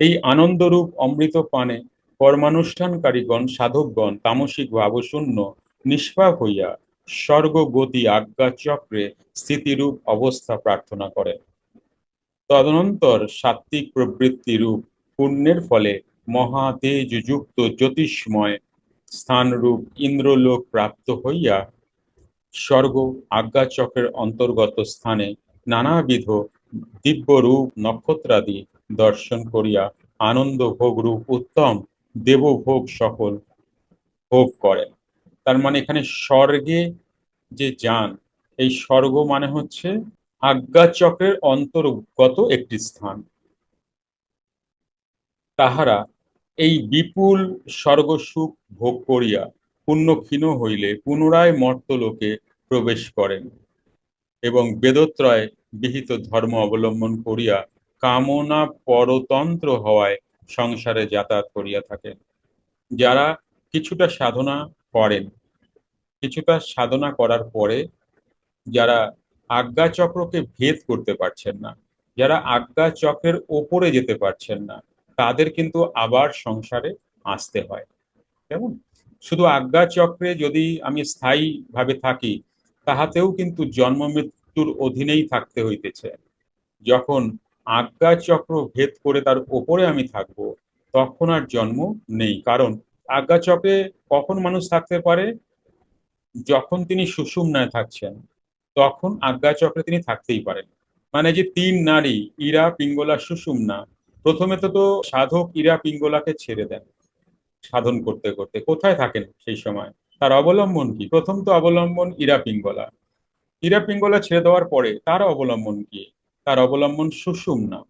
এই আনন্দরূপ অমৃত পানে কর্মানুষ্ঠানকারীগণ, সাধকগণ, তামসিক ভাবশূন্য নিষ্পাপ হইয়া স্বর্গ গতি আজ্ঞা চক্রে স্থিতিরূপ অবস্থা প্রার্থনা করেন। তদনন্তর সাত্ত্বিক প্রবৃত্তি রূপ পুণ্যের ফলে মহাতেজযুক্ত জ্যোতিষময় স্থানরূপ ইন্দ্রলোক প্রাপ্ত হইয়া স্বর্গ আজ্ঞাচক্রের অন্তর্গত স্থানে নানাবিধ দিব্যরূপ নক্ষত্রাদি দর্শন করিয়া আনন্দ ভোগ রূপ উত্তম দেবভোগ সকল ভোগ করেন। তার মানে এখানে স্বর্গে যে যান, এই স্বর্গ মানে হচ্ছে আজ্ঞাচক্রের অন্তর্গত একটি স্থান। তাহারা এই বিপুল স্বর্গসুখ ভোগ করিয়া পুণ্য ক্ষীণ হইলে পুনরায় মর্তলোকে প্রবেশ করেন এবং বেদত্রয় বিহিত ধর্ম অবলম্বন করিয়া কামনা পরতন্ত্র হওয়ায় সংসারে যাতায়াত করিয়া থাকেন। যারা কিছুটা সাধনা করেন, কিছুটা সাধনা করার পরে যারা আজ্ঞা চক্রকে ভেদ করতে পারছেন না, যারা আজ্ঞা চক্রের ওপরে যেতে পারছেন না, তাদের কিন্তু আবার সংসারে আসতে হয়। কেমন? শুধু আজ্ঞা চক্রে যদি আমি স্থায়ী ভাবে থাকি, তাহাতেও কিন্তু জন্ম মৃত্যুর অধীনেই থাকতে হইতেছে। যখন আজ্ঞা চক্র ভেদ করে তার ওপরে আমি থাকব, তখন আর জন্ম নেই। কারণ আজ্ঞা চক্রে কখন মানুষ থাকতে পারে? যখন তিনি সুষুম্নায় থাকছেন, তখন আজ্ঞা চক্রে তিনি থাকতেই পারেন। মানে যে তিন নারী, ইরা, পিঙ্গলা সুষুম্না প্রথমে তো তো সাধক ইরা, পিঙ্গলাকে ছেড়ে দেন সাধন করতে করতে। কোথায় থাকেন সেই সময়? তার অবলম্বন কি? প্রথম তো অবলম্বন ইরা, পিঙ্গলা। ইরা, পিঙ্গলা ছেড়ে দেওয়ার পরে তার অবলম্বন কি? তার অবলম্বন সুষুম্না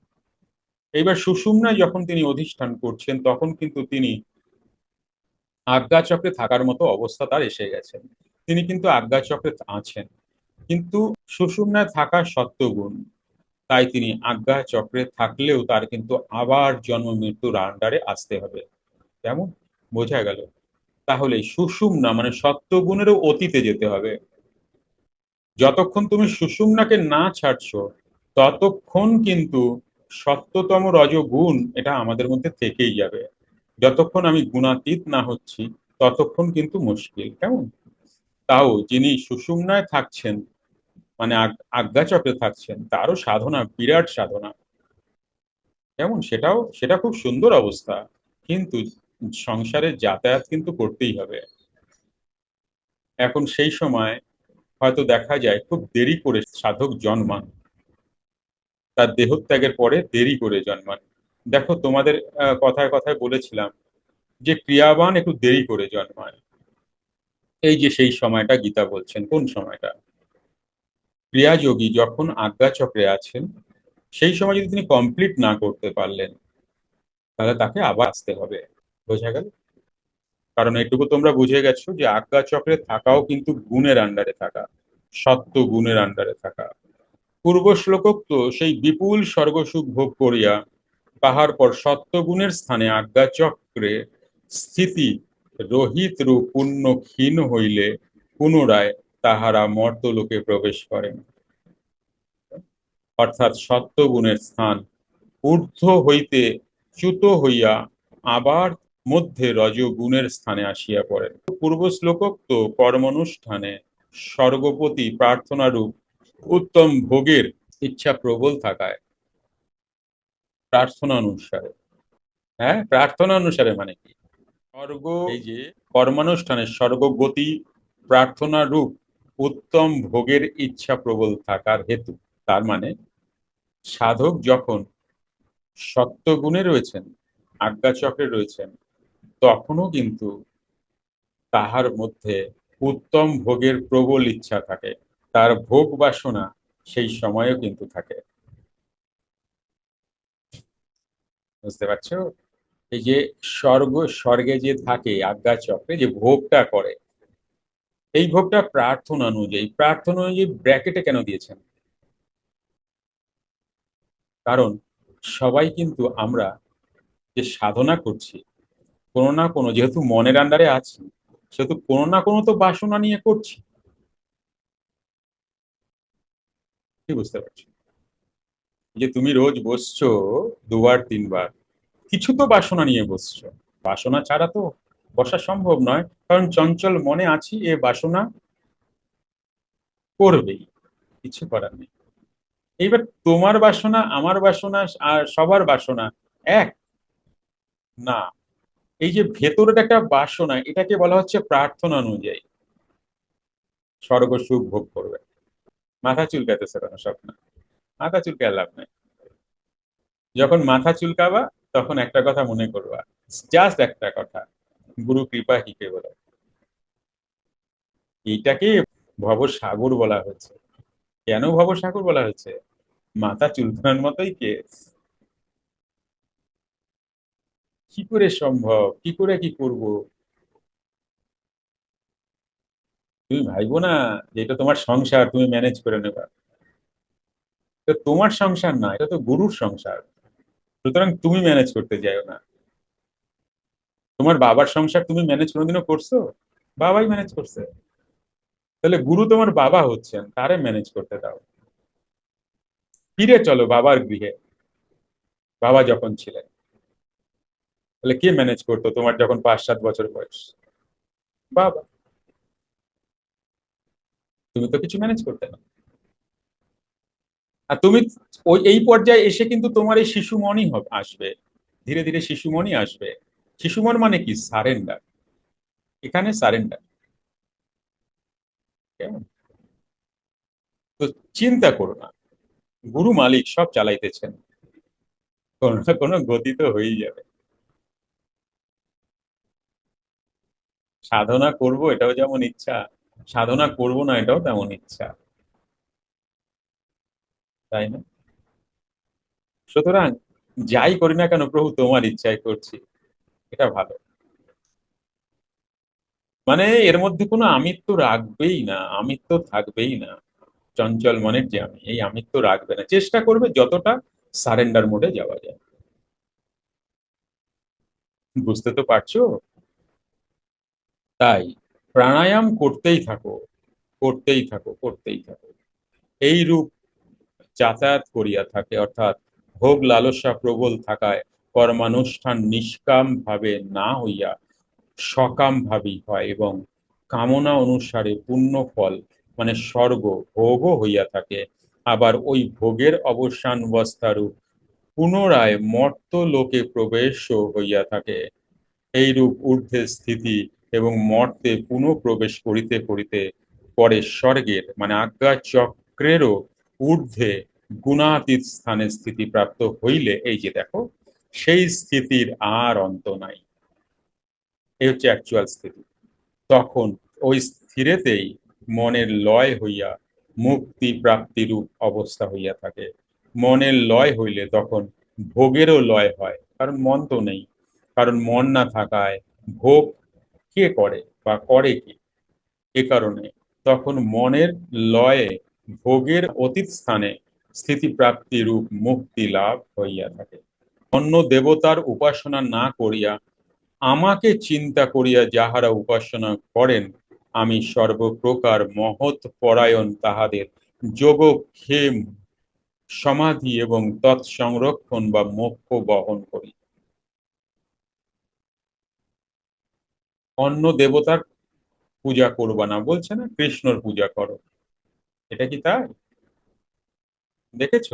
এইবার সুষুম্না যখন তিনি অধিষ্ঠান করছেন, তখন কিন্তু তিনি আজ্ঞা চক্রে থাকার মতো অবস্থা তার এসে গেছেন তিনি কিন্তু আজ্ঞা চক্রে আছেন। কিন্তু সুষুম্নায় থাকা সত্যগুণ তাই তিনি আজ্ঞা চক্রে থাকলেও তার কিন্তু আবার জন্ম মৃত্যুর আন্ডারে আসতে হবে। কেমন? বোঝা গেল। তাহলে সুষুম্না মানে সত্যগুণেরও অতীতে যেতে হবে। যতক্ষণ তুমি সুষুম্নাকে না ছাড়ছো ততক্ষণ কিন্তু সত্যতম রজগুণ এটা আমাদের মধ্যে থেকেই যাবে। যতক্ষণ আমি গুণাতীত না হচ্ছি, ততক্ষণ কিন্তু মুশকিল। কেমন? তাও যিনি সুষুম্নায় থাকছেন মানে আজ্ঞা চক্রে থাকছেন, তারও সাধনা, বিরাট সাধনা। কেমন? সেটাও, সেটা খুব সুন্দর অবস্থা। কিন্তু সংসারে যাতায়াত কিন্তু করতেই হবে। এখন সেই সময় হয়তো দেখা যায় খুব দেরি করে সাধক জন্মান তার দেহত্যাগের পরে দেরি করে জন্মান। দেখো, তোমাদের কথায় কথায় বলেছিলাম যে ক্রিয়াবান একটু দেরি করে জন্মায়। এই যে সেই সময়টা গীতা বলছেন, কোন সময়টা? ক্রিয়াযোগী যখন আজ্ঞা চক্রে আছেন, সেই সময় যদি তিনি কমপ্লিট না করতে পারলেন, তাহলে তাকে আবার আসতে হবে। বোঝা গেল? কারণ এটুকু তোমরা বুঝে গেছো যে আজ্ঞা চক্রে থাকাও কিন্তু গুণের আন্ডারে থাকা, সত্য গুণের আন্ডারে থাকা। পূর্ব শ্লোকোক্ত সেই বিপুল স্বর্গসুখ ভোগ করিয়া তাহার পর সত্যগুণের স্থানে আজ্ঞা চক্রে স্থিতি রহিত রূপ পূর্ণ ক্ষীণ হইলে পুনরায় তাহারা মর্তলোকে প্রবেশ করেন অর্থাৎ সত্যগুণের স্থান ঊর্ধ্ব হইতে চ্যুত হইয়া আবার মধ্যে রজগুণের স্থানে আসিয়া পড়েন পূর্ব শ্লোকোক্ত কর্মানুষ্ঠানে স্বর্গপতি প্রার্থনারূপ উত্তম ভোগের ইচ্ছা প্রবল থাকায়। প্রার্থনা অনুসারে। হ্যাঁ প্রার্থনা অনুসারে মানে কি? স্বর্গ, এই যে কর্মানুষ্ঠানে স্বর্গগতি, প্রার্থনা রূপ, উত্তম ভোগের ইচ্ছা প্রবল থাকার হেতু। তার মানে সাধক যখন সত্যগুণে রয়েছেন, আজ্ঞাচক্রে রয়েছেন, তখনও কিন্তু তাহার মধ্যে উত্তম ভোগের প্রবল ইচ্ছা থাকে। তার ভোগ বাসনা সেই সময়ও কিন্তু থাকে। বুঝতে পারছ? এই যে স্বর্গ, স্বর্গে যে থাকে আজ্ঞা চক্রে যে ভোগটা করে, এই ভোগটা প্রার্থনা অনুযায়ী প্রার্থনা অনুযায়ী ব্র্যাকেটে কেন দিয়েছেন? কারণ সবাই কিন্তু আমরা যে সাধনা করছি, কোনো না কোনো, যেহেতু মনের আন্ডারে আছি, সেহেতু কোনো না কোনো তো বাসনা নিয়ে করছি। বুঝতে পারছি যে তুমি রোজ বসছো দুবার, তিনবার, কিছু তো বাসনা নিয়ে বসছো। বাসনা ছাড়া তো বসা সম্ভব নয়, কারণ চঞ্চল মনে আছি এ বাসনা করবেই, কিছু করার নেই। এইবার তোমার বাসনা, আমার বাসনা, আর সবার বাসনা এক? না। এই যে ভেতরের একটা বাসনা, এটাকে বলা হচ্ছে প্রার্থনা অনুযায়ী। স্বর্গ সুখ ভোগ করবে। মাথা চুলকাতেছে কেন স্বপ্ন। মাথা চুলকায় লাভ নাই। যখন মাথা চুলকাবা, তখন একটা কথা মনে করবা, জাস্ট একটা কথা, গুরু কৃপা হিকে বলে এইটাকে ভবসাগর বলা হয়েছে। কেন ভবসাগর বলা হয়েছে? মাথা চুলকানোর মতোই কেস কি করে সম্ভব? কি করে কি করব? তুমি ভাইবো না যে এটা তোমার সংসার, তুমি ম্যানেজ করে নেবা। তো তোমার সংসার না, এটা তো গুরুর সংসার। সুতরাং তুমি ম্যানেজ করতে যাও না। তোমার বাবার সংসার তুমি ম্যানেজ কোনোদিনও করছ? বাবাই ম্যানেজ করছে। তাহলে গুরু তোমার বাবা হচ্ছেন, তারে ম্যানেজ করতে দাও। ফিরে চলো বাবার গৃহে। বাবা যখন ছিলেন। তাহলে কে ম্যানেজ করতো তোমার যখন পাঁচ সাত বছর বয়স? বাবা। তুমি তো কিছু ম্যানেজ করতে না আর তুমি ওই, এই পর্যায়ে এসে কিন্তু তোমার এই শিশু মনই হবে, আসবে। ধীরে ধীরে শিশু মনই আসবে। শিশু মন মানে কি? সারেন্ডার এখানে সারেন্ডার তো চিন্তা করো না। গুরু মালিক সব চালাইতেছেন। কোনো না কোনো গতি তো হয়েই যাবে। সাধনা করব, এটাও যেমন ইচ্ছা। সাধনা করব না, এটাও তেমন ইচ্ছা। তাই না? সুতরাং যাই করি না কেন প্রভু, তোমার ইচ্ছায় করছি। এটা ভালো। মানে এর মধ্যে কোনো আমিত্ব রাখবেই না, আমিত্ব থাকবেই না। চঞ্চল মনের যে আমি, এই আমিত্ব রাখবে না। চেষ্টা করবে যতটা সারেন্ডার মোডে যাওয়া যায়। বুঝতে তো পারছ? তাই প্রাণায়াম করতেই থাকো করতেই থাকো করতেই থাকো। এই রূপ যাতায়াত করিয়া থাকে, অর্থাৎ ভোগ লালসা প্রবল থাকায় কর্মানুষ্ঠান নিষ্কাম ভাবে না হইয়া সকাম ভাবি হয় এবং কামনা অনুসারে পূর্ণ ফল মানে স্বর্গ, ভোগও হইয়া থাকে। আবার ওই ভোগের অবসান অবস্থারূপ পুনরায় মর্ত লোকে প্রবেশও হইয়া থাকে। এইরূপ ঊর্ধ্বে স্থিতি এবং মর্তে পুনঃ প্রবেশ করিতে করিতে পরে স্বর্গের মানে আজ্ঞা চক্রেরও ঊর্ধ্বে গুণাতীত স্থানে স্থিতি প্রাপ্ত হইলে, এই যে দেখো, সেই স্থিতির আর অন্ত নাই। এই হচ্ছে অ্যাকচুয়াল স্থিতি। তখন ওই স্থিরেতেই মনের লয় হইয়া মুক্তি প্রাপ্তিরূপ অবস্থা হইয়া থাকে। মনের লয় হইলে তখন ভোগেরও লয় হয়, কারণ মন তো নেই। কারণ মন না থাকায় ভোগ কে করে বা করে কি? এ কারণে তখন মনের লয়ে ভোগের অতীত স্থানে স্থিতিপ্রাপ্তি রূপ মুক্তি লাভ হইয়া থাকে। অন্য দেবতার উপাসনা না করিয়া আমাকে চিন্তা করিয়া যাহারা উপাসনা করেন, আমি সর্বপ্রকার মহৎ পরায়ণ তাহাদের যোগক্ষেম, সমাধি এবং তৎসংরক্ষণ বা মোক্ষ বহন করি। অন্য দেবতার পূজা করবা না। বলছে না, কৃষ্ণর পূজা করো। এটা কি তাই? দেখেছ?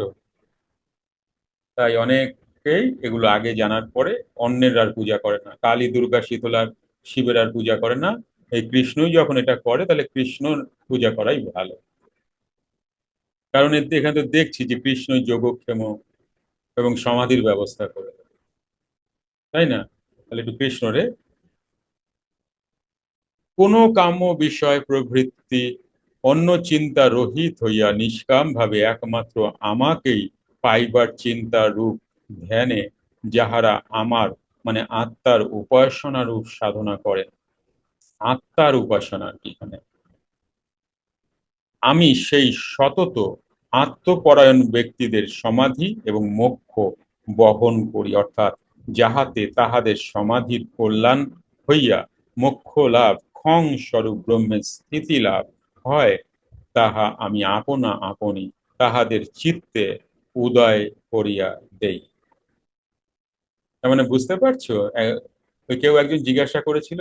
তাই অনেকেই এগুলো আগে জানার পরে অন্যের আর পূজা করে না। কালী, দুর্গা শীতলার শিবের আর পূজা করে না। এই কৃষ্ণই যখন এটা করে, তাহলে কৃষ্ণ পূজা করাই ভালো। কারণ এতে এখানে তো দেখছি যে কৃষ্ণই যোগক্ষেম এবং সমাধির ব্যবস্থা করে তাই না? তাহলে একটু কৃষ্ণরে কোন কাম্য বিষয় প্রভৃতি অন্য চিন্তা রহিত হইয়া নিষ্কাম ভাবে একমাত্র আমাকেই পাইবার চিন্তা রূপ ধ্যানে যাহারা আমার মানে আত্মার উপাসনা রূপ সাধনা করেন আত্মার উপাসনা এখানে। আমি সেই সতত আত্মপরায়ণ ব্যক্তিদের সমাধি এবং মোক্ষ বহন করি, অর্থাৎ যাহাতে তাহাদের সমাধির কল্যাণ হইয়া মোক্ষ লাভ ক্ষং স্বরূপ ব্রহ্মের স্থিতি লাভ হয়, তাহা আমি আপনা আপনি তাহাদের চিত্তে উদয় করিয়া দেই। তার মানে বুঝতে পারছ? কেউ একজন জিজ্ঞাসা করেছিল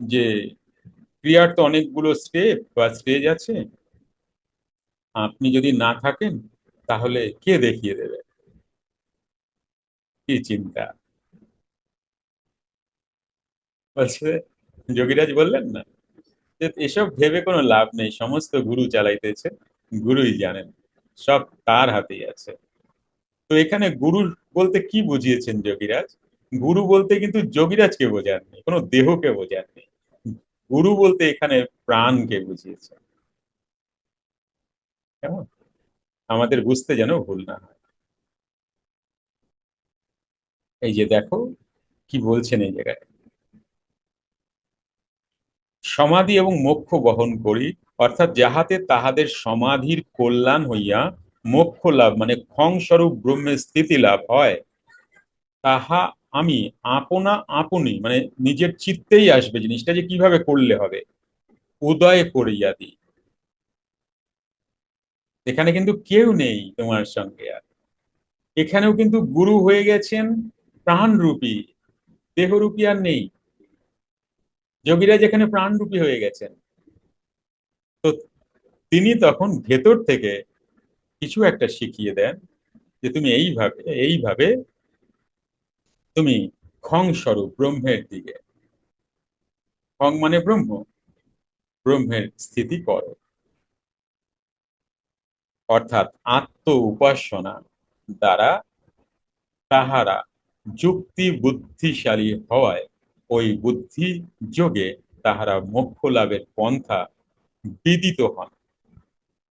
যে ক্রিয়ার তো অনেকগুলো স্টেপ বা স্টেজ আছে। আপনি যদি না থাকেন, তাহলে কে দেখিয়ে দেবে? কি চিন্তা? বলছে যোগীরাজ বললেন, না এসব ভেবে কোনো লাভ নেই। সমস্ত গুরু চালাইতেছে, গুরুই জানেন, সব তার হাতেই আছে। তো এখানে গুরু বলতে কি বুঝিয়েছেন যোগীরাজ? গুরু বলতে কিন্তু যোগীরাজকে বোঝাননি, কোনো দেহকে বোঝাননি। গুরু বলতে এখানে প্রাণকে বুঝিয়েছেন। কেমন? আমাদের বুঝতে যেন ভুল না হয়। এই যে দেখো, কি বলছেন এই জায়গায় সমাধি এবং মোক্ষ বহন করি, অর্থাৎ যাহাতে তাহাদের সমাধির কল্যাণ হইয়া মোক্ষ লাভ মানে ক্ষং স্বরূপ ব্রহ্মের স্থিতি লাভ হয়, তাহা আমি আপনা আপনি মানে নিজের চিত্তেই আসবে জিনিসটা যে কীভাবে করলে হবে। উদয় করিয়া দিই। এখানে কিন্তু কেউ নেই তোমার সঙ্গে আর। এখানেও কিন্তু গুরু হয়ে গেছেন প্রাণরূপী, দেহরূপী আর নেই। যোগীরা যেখানে প্রাণরূপী হয়ে গেছেন, তো তিনি তখন ভেতর থেকে কিছু একটা শিখিয়ে দেন যে তুমি এইভাবে এইভাবে তুমি খং স্বরূপ ব্রহ্মের দিকে। খং মানে ব্রহ্ম, ব্রহ্মের স্থিতি করো অর্থাৎ আত্ম উপাসনা দ্বারা তাহারা যুক্তি বুদ্ধিশালী হওয়ায় ওই বুদ্ধি যোগে তাহারা মোক্ষ লাভের পন্থা বিদিত হন।